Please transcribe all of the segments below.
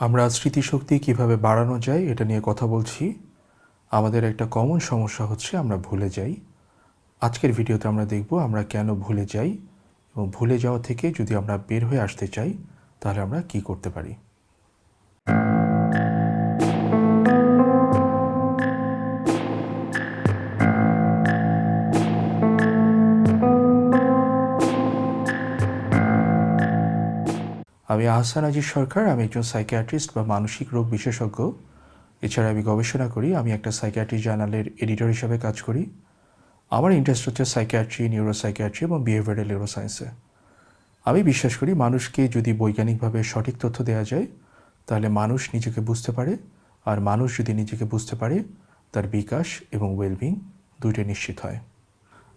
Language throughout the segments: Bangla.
আমরা স্মৃতিশক্তি কীভাবে বাড়ানো যায় এটা নিয়ে কথা বলছি। আমাদের একটা কমন সমস্যা হচ্ছে আমরা ভুলে যাই। আজকের ভিডিওতে আমরা দেখব আমরা কেন ভুলে যাই এবং ভুলে যাওয়া থেকে যদি আমরা বের হয়ে আসতে চাই, তাহলে আমরা কি করতে পারি। আমি আহসান আজিজ সরকার, আমি একজন সাইকিয়াট্রিস্ট বা মানসিক রোগ বিশেষজ্ঞ। এছাড়া আমি গবেষণা করি, আমি একটা সাইকিয়াট্রি জার্নালের এডিটর হিসাবে কাজ করি। আমার ইন্টারেস্ট হচ্ছে সাইকিয়াট্রি নিউরোসাইকিয়াট্রি এবং বিহেভিয়ারাল নিউরোসায়েন্সে আমি বিশ্বাস করি মানুষকে যদি বৈজ্ঞানিকভাবে সঠিক তথ্য দেওয়া যায়, তাহলে মানুষ নিজেকে বুঝতে পারে। আর মানুষ যদি নিজেকে বুঝতে পারে, তার বিকাশ এবং ওয়েলবিং দুইটা নিশ্চিত হয়।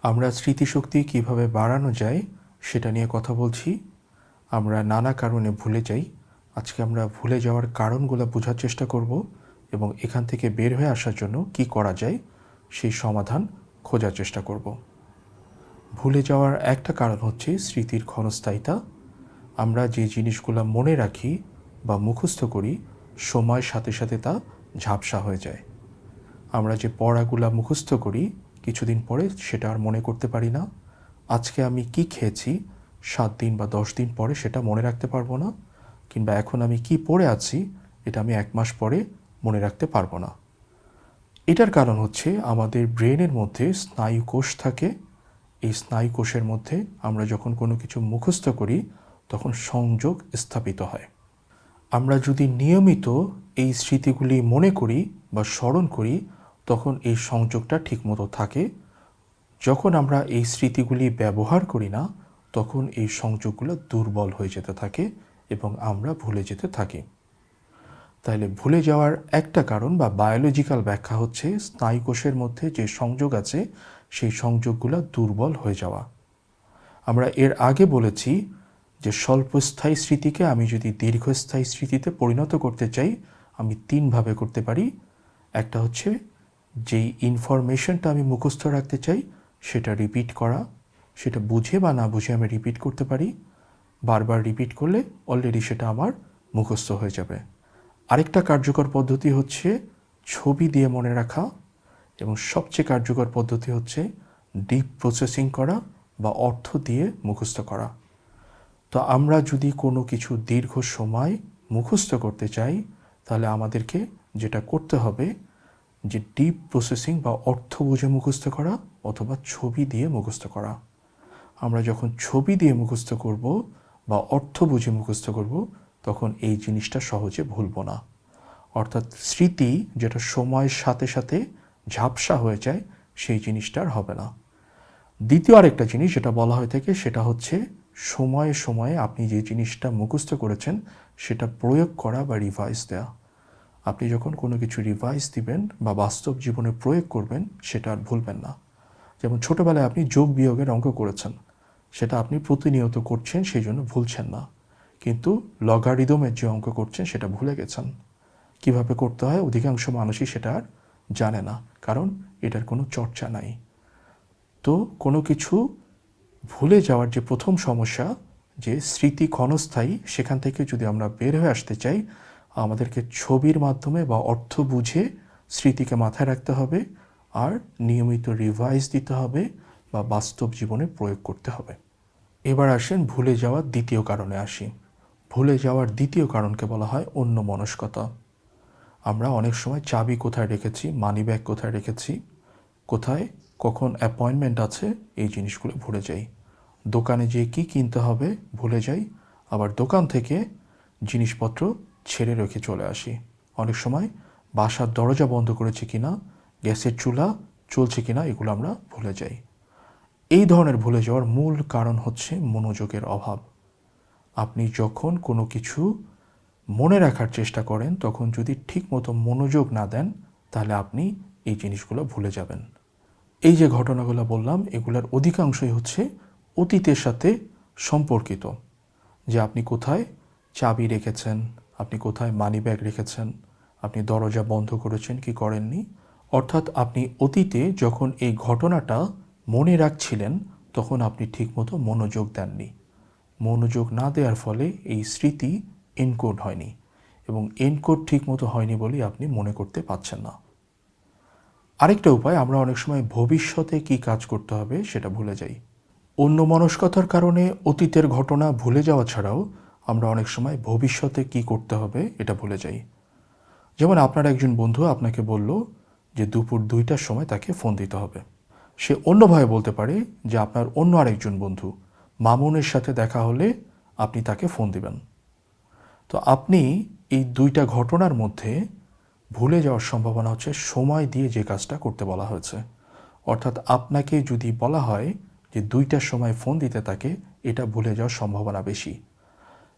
আমরা স্মৃতিশক্তি কীভাবে বাড়ানো যায়, সেটা নিয়ে কথা বলছি। আমরা নানা কারণে ভুলে যাই। আজকে আমরা ভুলে যাওয়ার কারণগুলো বোঝার চেষ্টা করব এবং এখান থেকে বের হয়ে আসার জন্য কি করা যায় সেই সমাধান খোঁজার চেষ্টা করব। ভুলে যাওয়ার একটা কারণ হচ্ছে স্মৃতির ক্ষণস্থায়িতা। আমরা যে জিনিসগুলো মনে রাখি বা মুখস্থ করি, সময়ের সাথে সাথে তা ঝাপসা হয়ে যায়। আমরা যে পড়াগুলো মুখস্থ করি, কিছুদিন পরে সেটা আর মনে করতে পারি না। আজকে আমি কি খেয়েছি সাত দিন বা দশ দিন পরে সেটা মনে রাখতে পারব না, কিংবা এখন আমি কি পড়ে আছি এটা আমি এক মাস পরে মনে রাখতে পারব না। এটার কারণ হচ্ছে আমাদের ব্রেনের মধ্যে স্নায়ু কোষ থাকে। এই স্নায়ু কোষের মধ্যে আমরা যখন কোনো কিছু মুখস্থ করি, তখন সংযোগ স্থাপিত হয়। আমরা যদি নিয়মিত এই স্মৃতিগুলি মনে করি বা স্মরণ করি, তখন এই সংযোগটা ঠিকমতো থাকে। যখন আমরা এই স্মৃতিগুলি ব্যবহার করি না তখন এই সংযোগগুলো দুর্বল হয়ে যেতে থাকে এবং আমরা ভুলে যেতে থাকি। তাহলে ভুলে যাওয়ার একটা কারণ বা বায়োলজিক্যাল ব্যাখ্যা হচ্ছে স্নায়ুকোষের মধ্যে যে সংযোগ আছে, সেই সংযোগগুলো দুর্বল হয়ে যাওয়া। আমরা এর আগে বলেছি যে স্বল্পস্থায়ী স্মৃতিকে আমি যদি দীর্ঘস্থায়ী স্মৃতিতে পরিণত করতে চাই, আমি তিনভাবে করতে পারি। একটা হচ্ছে যেই ইনফরমেশনটা আমি মুখস্থ রাখতে চাই, সেটা রিপিট করা। সেটা বুঝে বা না বুঝে আমি রিপিট করতে পারি। বারবার রিপিট করলে অলরেডি সেটা আমার মুখস্থ হয়ে যাবে। আরেকটা কার্যকর পদ্ধতি হচ্ছে ছবি দিয়ে মনে রাখা এবং সবচেয়ে কার্যকর পদ্ধতি হচ্ছে ডিপ প্রসেসিং করা বা অর্থ দিয়ে মুখস্থ করা। তো আমরা যদি কোনো কিছু দীর্ঘ সময় মুখস্থ করতে চাই, তাহলে আমাদেরকে যেটা করতে হবে যে ডিপ প্রসেসিং বা অর্থ বুঝে মুখস্থ করা অথবা ছবি দিয়ে মুখস্থ করা। আমরা যখন ছবি দিয়ে মুখস্থ করব বা অর্থ বুঝে মুখস্থ করব, তখন এই জিনিসটা সহজে ভুলব না। অর্থাৎ স্মৃতি যেটা সময়ের সাথে সাথে ঝাপসা হয়ে যায়, সেই জিনিসটা আর হবে না। দ্বিতীয় আরেকটা জিনিস যেটা বলা হয়ে থাকে, সেটা হচ্ছে সময়ে সময়ে আপনি যে জিনিসটা মুখস্থ করেছেন, সেটা প্রয়োগ করা বা রিভাইস দেওয়া আপনি যখন কোনো কিছু রিভাইস দিবেন বা বাস্তব জীবনে প্রয়োগ করবেন, সেটা আর ভুলবেন না। যেমন ছোটোবেলায় আপনি যোগ বিয়োগের অঙ্ক করেছেন সেটা আপনি প্রতিনিয়ত করছেন সেই জন্য ভুলছেন না। কিন্তু লগারিদমের যে অঙ্ক করছেন, সেটা ভুলে গেছেন। কীভাবে করতে হয়? অধিকাংশ মানুষই সেটা আর জানে না, কারণ এটার কোনো চর্চা নাই। তো কোনো কিছু ভুলে যাওয়ার যে প্রথম সমস্যা, যে স্মৃতি ক্ষণস্থায়ী, সেখান থেকে যদি আমরা বের হয়ে আসতে চাই, আমাদেরকে ছবির মাধ্যমে বা অর্থ বুঝে স্মৃতিকে মাথায় রাখতে হবে, আর নিয়মিত রিভাইজ দিতে হবে বা বাস্তব জীবনে প্রয়োগ করতে হবে। এবার আসেন ভুলে যাওয়ার দ্বিতীয় কারণে আসি। ভুলে যাওয়ার দ্বিতীয় কারণকে বলা হয় অন্য মনস্কতা। আমরা অনেক সময় চাবি কোথায় রেখেছি মানি ব্যাগ কোথায় রেখেছি, কোথায় কখন অ্যাপয়েন্টমেন্ট আছে, এই জিনিসগুলো ভুলে যাই। দোকানে যেয়ে কী কিনতে হবে ভুলে যাই, আবার দোকান থেকে জিনিসপত্র ছেড়ে রেখে চলে আসি। অনেক সময় বাসার দরজা বন্ধ করেছে কিনা, গ্যাসের চুলা চলছে কিনা, এগুলো আমরা ভুলে যাই। এই ধরনের ভুলে যাওয়ার মূল কারণ হচ্ছে মনোযোগের অভাব। আপনি যখন কোনো কিছু মনে রাখার চেষ্টা করেন, তখন যদি ঠিকমতো মনোযোগ না দেন, তাহলে আপনি এই জিনিসগুলো ভুলে যাবেন। এই যে ঘটনাগুলো বললাম, এগুলোর অধিকাংশই হচ্ছে অতীতের সাথে সম্পর্কিত। যে আপনি কোথায় চাবি রেখেছেন, আপনি কোথায় মানি ব্যাগ রেখেছেন, আপনি দরজা বন্ধ করেছেন, কি করেননি? অর্থাৎ আপনি অতীতে যখন এই ঘটনাটা মনে রাখছিলেন, তখন আপনি ঠিকমতো মনোযোগ দেননি। মনোযোগ না দেওয়ার ফলে এই স্মৃতি এনকোড হয়নি এবং এনকোড ঠিক মতো হয়নি বলেই আপনি মনে করতে পারছেন না। আরেকটা উপায়, আমরা অনেক সময় ভবিষ্যতে কি কাজ করতে হবে সেটা ভুলে যাই। অন্য মনস্কতার কারণে অতীতের ঘটনা ভুলে যাওয়া ছাড়াও আমরা অনেক সময় ভবিষ্যতে কি করতে হবে এটা ভুলে যাই। যেমন আপনার একজন বন্ধু আপনাকে বলল যে দুপুর দুইটার সময় তাকে ফোন দিতে হবে। সে অন্যভাবে বলতে পারে যে আপনার অন্য আরেকজন বন্ধু মামুনের সাথে দেখা হলে আপনি তাকে ফোন দিবেন। তো আপনি এই দুইটা ঘটনার মধ্যে ভুলে যাওয়ার সম্ভাবনা হচ্ছে, সময় দিয়ে যে কাজটা করতে বলা হয়েছে। অর্থাৎ আপনাকে যদি বলা হয় যে দুইটার সময় ফোন দিতে তাকে, এটা ভুলে যাওয়ার সম্ভাবনা বেশি।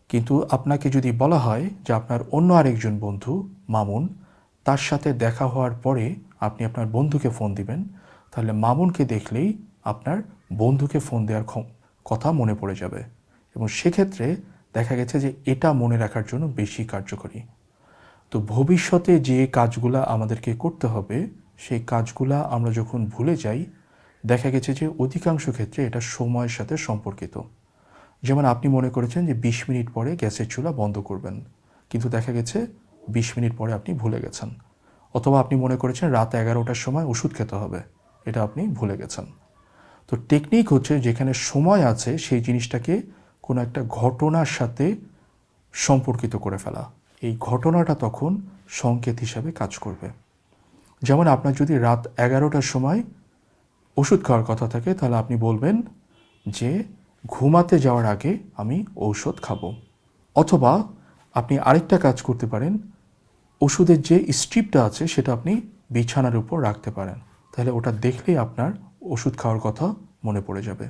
কিন্তু আপনাকে যদি বলা হয় যে আপনার অন্য আরেকজন বন্ধু মামুন, তার সাথে দেখা হওয়ার পরে আপনি আপনার বন্ধুকে ফোন দিবেন তাহলে মামুনকে দেখলেই আপনার বন্ধুকে ফোন দেওয়ার কথা মনে পড়ে যাবে। এবং সেক্ষেত্রে দেখা গেছে যে এটা মনে রাখার জন্য বেশি কার্যকরী। তো ভবিষ্যতে যে কাজগুলা আমাদেরকে করতে হবে, সেই কাজগুলা আমরা যখন ভুলে যাই, দেখা গেছে যে অধিকাংশ ক্ষেত্রে এটা সময়ের সাথে সম্পর্কিত। যেমন আপনি মনে করেছেন যে বিশ মিনিট পরে গ্যাসের চুলা বন্ধ করবেন, কিন্তু দেখা গেছে বিশ মিনিট পরে আপনি ভুলে গেছেন। অথবা আপনি মনে করেছেন রাত এগারোটার সময় ওষুধ খেতে হবে। এটা আপনি ভুলে গেছেন। তো টেকনিক হচ্ছে যেখানে সময় আছে সেই জিনিসটাকে কোনো একটা ঘটনার সাথে সম্পর্কিত করে ফেলা। এই ঘটনাটা তখন সংকেত হিসাবে কাজ করবে। যেমন আপনার যদি রাত এগারোটার সময় ওষুধ খাওয়ার কথা থাকে, তাহলে আপনি বলবেন যে, ঘুমাতে যাওয়ার আগে আমি ঔষধ খাব। অথবা আপনি আরেকটা কাজ করতে পারেন, ওষুধের যে স্ট্রিপটা আছে সেটা আপনি বিছানার উপর রাখতে পারেন। তাহলে ওটা দেখলেই আপনার ওষুধ খাওয়ার কথা মনে পড়ে যাবে।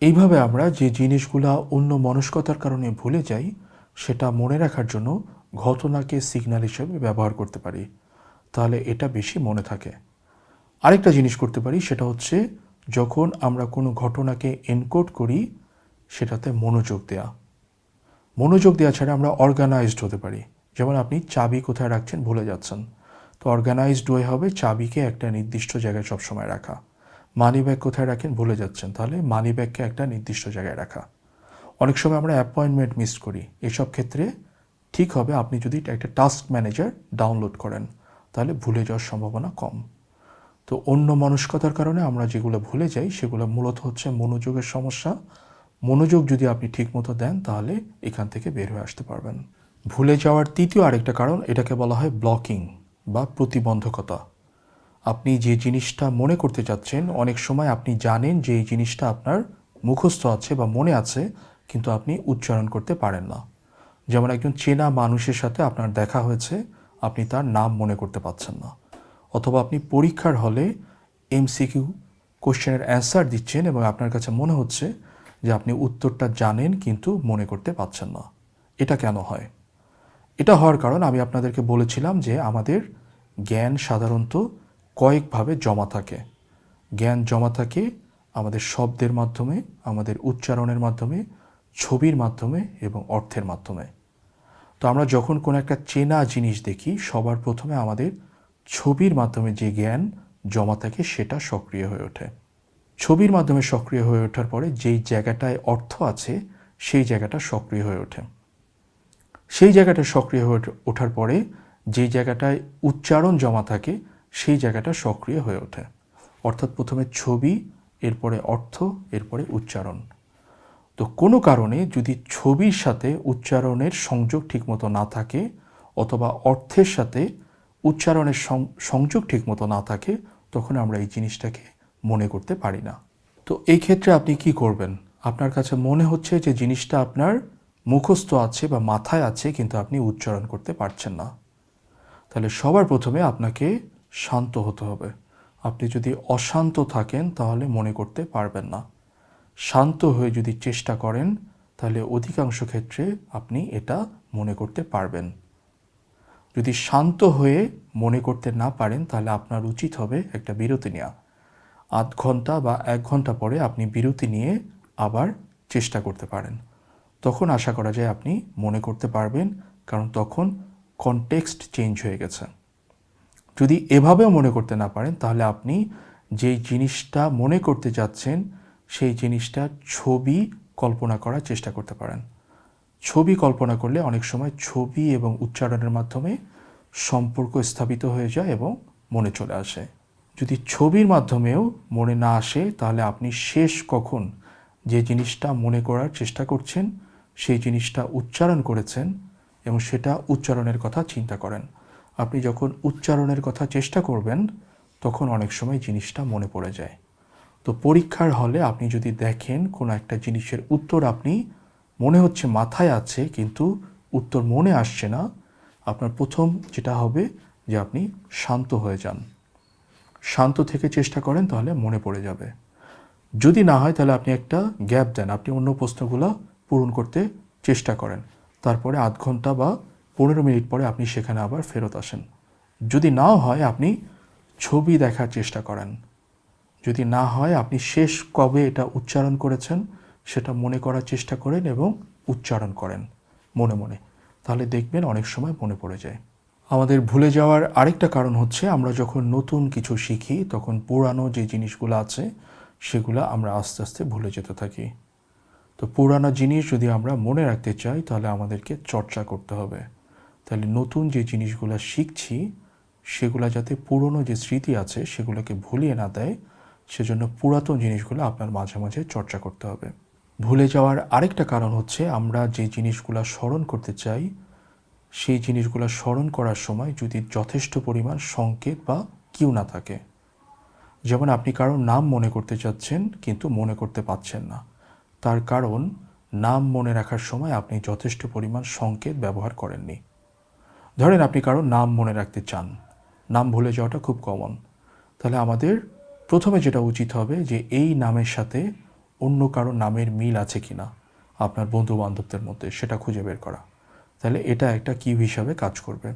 এইভাবে আমরা যে জিনিসগুলা অন্য মনস্কতার কারণে ভুলে যাই, সেটা মনে রাখার জন্য ঘটনাকে সিগন্যাল হিসেবে ব্যবহার করতে পারি। তাহলে এটা বেশি মনে থাকে। আরেকটা জিনিস করতে পারি, সেটা হচ্ছে যখন আমরা কোনো ঘটনাকে এনকোড করি, সেটাতে মনোযোগ দেয়া। মনোযোগ দেওয়া ছাড়া আমরা অর্গানাইজড হতে পারি। যেমন আপনি চাবি কোথায় রাখছেন ভুলে যাচ্ছেন। তো অর্গানাইজড ওয়ে হবে, চাবিকে একটা নির্দিষ্ট জায়গায় সবসময় রাখা। মানি ব্যাগ কোথায় রাখেন ভুলে যাচ্ছেন, তাহলে মানি ব্যাগকে একটা নির্দিষ্ট জায়গায় রাখা। অনেক সময় আমরা অ্যাপয়েন্টমেন্ট মিস করি। এসব ক্ষেত্রে ঠিক হবে, আপনি যদি একটা টাস্ক ম্যানেজার ডাউনলোড করেন, তাহলে ভুলে যাওয়ার সম্ভাবনা কম। তো অন্য মনস্কতার কারণে আমরা যেগুলো ভুলে যাই, সেগুলো মূলত হচ্ছে মনোযোগের সমস্যা। মনোযোগ যদি আপনি ঠিকমতো দেন, তাহলে এখান থেকে বের হয়ে আসতে পারবেন। ভুলে যাওয়ার তৃতীয় আরেকটা কারণ, এটাকে বলা হয় ব্লকিং বা প্রতিবন্ধকতা। আপনি যে জিনিসটা মনে করতে চাচ্ছেন, অনেক সময় আপনি জানেন যে এই জিনিসটা আপনার মুখস্থ আছে বা মনে আছে, কিন্তু আপনি উচ্চারণ করতে পারেন না। যেমন একজন চেনা মানুষের সাথে আপনার দেখা হয়েছে, আপনি তার নাম মনে করতে পারছেন না। অথবা আপনি পরীক্ষার হলে এমসিকিউ কোশ্চেনের অ্যান্সার দিচ্ছেন এবং আপনার কাছে মনে হচ্ছে যে আপনি উত্তরটা জানেন, কিন্তু মনে করতে পারছেন না। এটা কেন হয়? এটা হওয়ার কারণ আমি আপনাদেরকে বলেছিলাম যে আমাদের জ্ঞান সাধারণত কয়েকভাবে জমা থাকে। জ্ঞান জমা থাকে আমাদের শব্দের মাধ্যমে, আমাদের উচ্চারণের মাধ্যমে, ছবির মাধ্যমে এবং অর্থের মাধ্যমে। তো আমরা যখন কোনো একটা চেনা জিনিস দেখি, সবার প্রথমে আমাদের ছবির মাধ্যমে যে জ্ঞান জমা থাকে সেটা সক্রিয় হয়ে ওঠে। ছবির মাধ্যমে সক্রিয় হয়ে ওঠার পরে যেই জায়গাটায় অর্থ আছে, সেই জায়গাটা সক্রিয় হয়ে ওঠে। সেই জায়গাটা সক্রিয় হয়ে ওঠার পরে যেই জায়গাটায় উচ্চারণ জমা থাকে, সেই জায়গাটা সক্রিয় হয়ে ওঠে। অর্থাৎ প্রথমে ছবি, এরপরে অর্থ, এরপরে উচ্চারণ। তো কোনো কারণে যদি ছবির সাথে উচ্চারণের সংযোগ ঠিকমতো না থাকে অথবা অর্থের সাথে উচ্চারণের সংযোগ ঠিকমতো না থাকে, তখন আমরা এই জিনিসটাকে মনে করতে পারি না। তো এই ক্ষেত্রে আপনি কি করবেন? আপনার কাছে মনে হচ্ছে যে জিনিসটা আপনার মুখস্থ আছে বা মাথায় আছে, কিন্তু আপনি উচ্চারণ করতে পারছেন না। তাহলে সবার প্রথমে আপনাকে শান্ত হতে হবে। আপনি যদি অশান্ত থাকেন, তাহলে মনে করতে পারবেন না। শান্ত হয়ে যদি চেষ্টা করেন, তাহলে অধিকাংশ ক্ষেত্রে আপনি এটা মনে করতে পারবেন। যদি শান্ত হয়ে মনে করতে না পারেন, তাহলে আপনার উচিত হবে একটা বিরতি নেওয়া। আধ ঘণ্টা বা এক ঘণ্টা পরে আপনি বিরতি নিয়ে আবার চেষ্টা করতে পারেন। তখন আশা করা যায় আপনি মনে করতে পারবেন, কারণ তখন কনটেক্সট চেঞ্জ হয়ে গেছে। যদি এভাবেও মনে করতে না পারেন, তাহলে আপনি যেই জিনিসটা মনে করতে যাচ্ছেন, সেই জিনিসটা ছবি কল্পনা করার চেষ্টা করতে পারেন। ছবি কল্পনা করলে অনেক সময় ছবি এবং উচ্চারণের মাধ্যমে সম্পর্ক স্থাপিত হয়ে যায় এবং মনে চলে আসে। যদি ছবির মাধ্যমেও মনে না আসে, তাহলে আপনি শেষ কখন যে জিনিসটা মনে করার চেষ্টা করছেন সেই জিনিসটা উচ্চারণ করেছেন এবং সেটা উচ্চারণের কথা চিন্তা করেন। আপনি যখন উচ্চারণের কথা চেষ্টা করবেন, তখন অনেক সময় জিনিসটা মনে পড়ে যায়। তো পরীক্ষার হলে আপনি যদি দেখেন কোনো একটা জিনিসের উত্তর আপনি, মনে হচ্ছে মাথায় আছে, কিন্তু উত্তর মনে আসছে না, আপনার প্রথম যেটা হবে যে আপনি শান্ত হয়ে যান। শান্ত থেকে চেষ্টা করেন, তাহলে মনে পড়ে যাবে। যদি না হয়, তাহলে আপনি একটা গ্যাপ দেন। আপনি অন্য প্রশ্নগুলো পূরণ করতে চেষ্টা করেন। তারপরে আধ ঘণ্টা বা পনেরো মিনিট পরে আপনি সেখানে আবার ফেরত আসেন। যদি নাও হয়, আপনি ছবি দেখার চেষ্টা করেন। যদি না হয়, আপনি শেষ কবে এটা উচ্চারণ করেছেন, সেটা মনে করার চেষ্টা করেন এবং উচ্চারণ করেন মনে মনে। তাহলে দেখবেন অনেক সময় মনে পড়ে যায়। আমাদের ভুলে যাওয়ার আরেকটা কারণ হচ্ছে, আমরা যখন নতুন কিছু শিখি, তখন পুরানো যে জিনিসগুলো আছে, সেগুলো আমরা আস্তে আস্তে ভুলে যেতে থাকি। তো পুরানো জিনিস যদি আমরা মনে রাখতে চাই, তাহলে আমাদেরকে চর্চা করতে হবে। তাহলে নতুন যে জিনিসগুলো শিখছি, সেগুলো যাতে পুরনো যে স্মৃতি আছে, সেগুলোকে ভুলিয়ে না দেয়, সেজন্য পুরাতন জিনিসগুলো আপনার মাঝে মাঝে চর্চা করতে হবে। ভুলে যাওয়ার আরেকটা কারণ হচ্ছে, আমরা যে জিনিসগুলো স্মরণ করতে চাই, সেই জিনিসগুলো স্মরণ করার সময় যদি যথেষ্ট পরিমাণ সংকেত বা কিউ না থাকে। যেমন আপনি কারোর নাম মনে করতে চাচ্ছেন, কিন্তু মনে করতে পাচ্ছেন না। তার কারণ, নাম মনে রাখার সময় আপনি যথেষ্ট পরিমাণ সংকেত ব্যবহার করেননি। ধরেন আপনি কারোর নাম মনে রাখতে চান। নাম ভুলে যাওয়াটা খুব কমন তাহলে আমাদের প্রথমে যেটা উচিত হবে যে এই নামের সাথে অন্য কারও নামের মিল আছে কি না আপনার বন্ধু বান্ধবদের মধ্যে, সেটা খুঁজে বের করা। তাহলে এটা একটা কিউ হিসাবে কাজ করবে।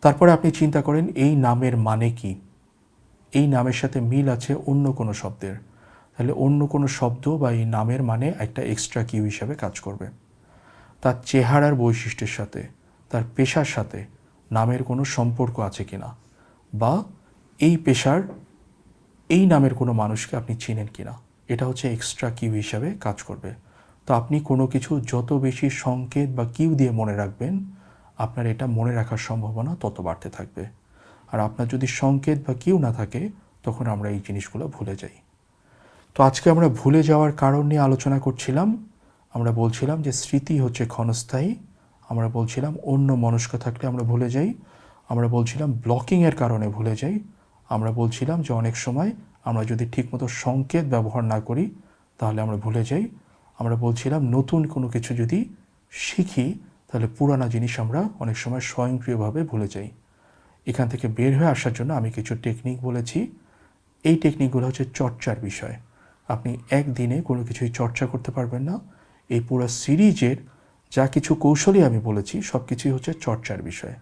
তারপরে আপনি চিন্তা করেন, এই নামের মানে কি? এই নামের সাথে মিল আছে অন্য কোনো শব্দের। তাহলে অন্য কোনো শব্দ বা এই নামের মানে একটা এক্সট্রা কিউ হিসাবে কাজ করবে। তার চেহারার বৈশিষ্ট্যের সাথে, তার পেশার সাথে নামের কোনো সম্পর্ক আছে কিনা? বা এই পেশার, এই নামের কোনো মানুষকে আপনি চিনেন কিনা? এটা হচ্ছে এক্সট্রা কিউ হিসাবে কাজ করবে। তো আপনি কোনো কিছু যত বেশি সংকেত বা কিউ দিয়ে মনে রাখবেন, আপনার এটা মনে রাখার সম্ভাবনা তত বাড়তে থাকবে। আর আপনার যদি সংকেত বা কিউ না থাকে, তখন আমরা এই জিনিসগুলো ভুলে যাই। তো আজকে আমরা ভুলে যাওয়ার কারণ নিয়ে আলোচনা করছিলাম। আমরা বলছিলাম যে স্মৃতি হচ্ছে ক্ষণস্থায়ী। আমরা বলছিলাম অন্য মনস্ক থাকলে আমরা ভুলে যাই। আমরা বলছিলাম ব্লকিংয়ের কারণে ভুলে যাই। আমরা বলছিলাম যে অনেক সময় আমরা যদি ঠিকমতো সংকেত ব্যবহার না করি, তাহলে আমরা ভুলে যাই। আমরা বলছিলাম নতুন কোনো কিছু যদি শিখি, তাহলে পুরানা জিনিস আমরা অনেক সময় স্বয়ংক্রিয়ভাবে ভুলে যাই। এখান থেকে বের হয়ে আসার জন্য আমি কিছু টেকনিক বলেছি। এই টেকনিকগুলো হচ্ছে চর্চার বিষয়। আপনি একদিনে কোনো কিছুই চর্চা করতে পারবেন না। এই পুরো সিরিজের যা কিছু কৌশলই আমি বলেছি, সব কিছুই হচ্ছে চর্চার বিষয়।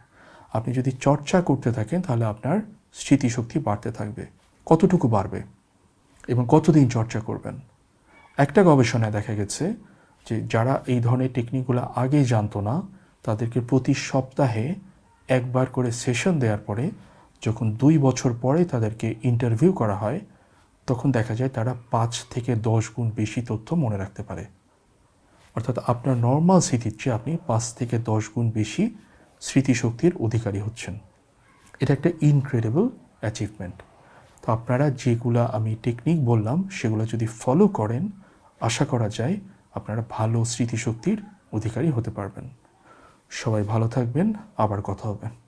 আপনি যদি চর্চা করতে থাকেন, তাহলে আপনার স্মৃতিশক্তি বাড়তে থাকবে। কতটুকু বাড়বে? এবং কতদিন চর্চা করবেন? একটা গবেষণায় দেখা গেছে যে যারা এই ধরনের টেকনিকগুলো আগেই জানতো না, তাদেরকে প্রতি সপ্তাহে একবার করে সেশন দেওয়ার পরে, যখন দুই বছর পরে তাদেরকে ইন্টারভিউ করা হয় তখন দেখা যায় তারা পাঁচ থেকে দশ গুণ বেশি তথ্য মনে রাখতে পারে। অর্থাৎ আপনার নর্মাল স্মৃতির চেয়ে আপনি পাঁচ থেকে দশ গুণ বেশি স্মৃতিশক্তির অধিকারী হচ্ছেন। এটা একটা ইনক্রেডিবল অ্যাচিভমেন্ট তো আপনারা যেগুলো আমি টেকনিক বললাম, সেগুলো যদি ফলো করেন, আশা করা যায় আপনারা ভালো স্মৃতিশক্তির অধিকারী হতে পারবেন। সবাই ভালো থাকবেন, আবার কথা হবে।